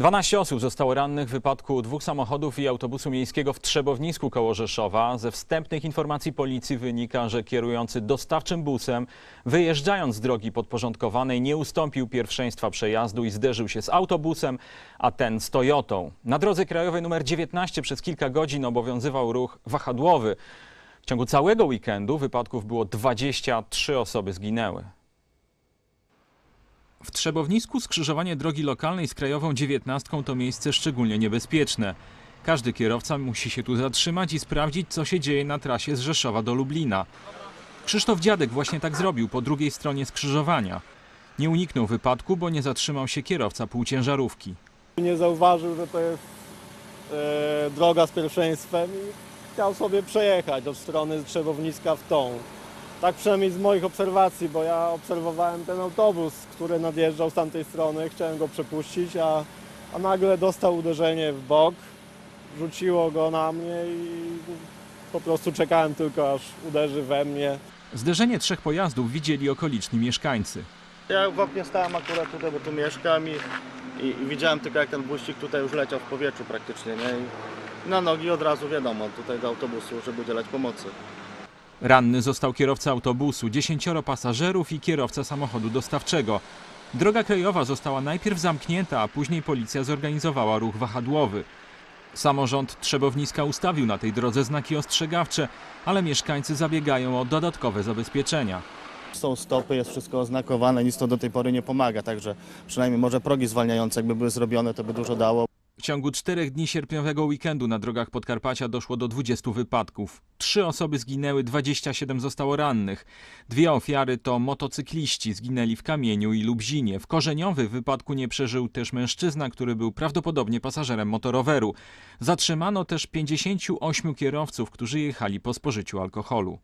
12 osób zostało rannych w wypadku dwóch samochodów i autobusu miejskiego w Trzebownisku koło Rzeszowa. Ze wstępnych informacji policji wynika, że kierujący dostawczym busem, wyjeżdżając z drogi podporządkowanej, nie ustąpił pierwszeństwa przejazdu i zderzył się z autobusem, a ten z Toyotą. Na drodze krajowej nr 19 przez kilka godzin obowiązywał ruch wahadłowy. W ciągu całego weekendu wypadków było 23 osoby zginęły. W Trzebownisku skrzyżowanie drogi lokalnej z krajową 19 to miejsce szczególnie niebezpieczne. Każdy kierowca musi się tu zatrzymać i sprawdzić, co się dzieje na trasie z Rzeszowa do Lublina. Krzysztof Dziadek właśnie tak zrobił po drugiej stronie skrzyżowania. Nie uniknął wypadku, bo nie zatrzymał się kierowca półciężarówki. Nie zauważył, że to jest e, droga z pierwszeństwem i chciał sobie przejechać od strony Trzebowniska w tą. Tak przynajmniej z moich obserwacji, bo ja obserwowałem ten autobus, który nadjeżdżał z tamtej strony, chciałem go przepuścić, a, a nagle dostał uderzenie w bok, rzuciło go na mnie i po prostu czekałem tylko aż uderzy we mnie. Zderzenie trzech pojazdów widzieli okoliczni mieszkańcy. Ja w oknie stałem akurat tutaj, bo tu mieszkam i, i, i widziałem tylko jak ten buścik tutaj już leciał w powietrzu praktycznie, nie? I na nogi od razu wiadomo, tutaj do autobusu, żeby udzielać pomocy. Ranny został kierowca autobusu, dziesięcioro pasażerów i kierowca samochodu dostawczego. Droga krajowa została najpierw zamknięta, a później policja zorganizowała ruch wahadłowy. Samorząd Trzebowniska ustawił na tej drodze znaki ostrzegawcze, ale mieszkańcy zabiegają o dodatkowe zabezpieczenia. Są stopy, jest wszystko oznakowane, nic to do tej pory nie pomaga, także przynajmniej może progi zwalniające jakby były zrobione, to by dużo dało. W ciągu czterech dni sierpniowego weekendu na drogach Podkarpacia doszło do 20 wypadków. Trzy osoby zginęły, 27 zostało rannych. Dwie ofiary to motocykliści, zginęli w Kamieniu i Lubzinie. W Korzeniowy wypadku nie przeżył też mężczyzna, który był prawdopodobnie pasażerem motoroweru. Zatrzymano też 58 kierowców, którzy jechali po spożyciu alkoholu.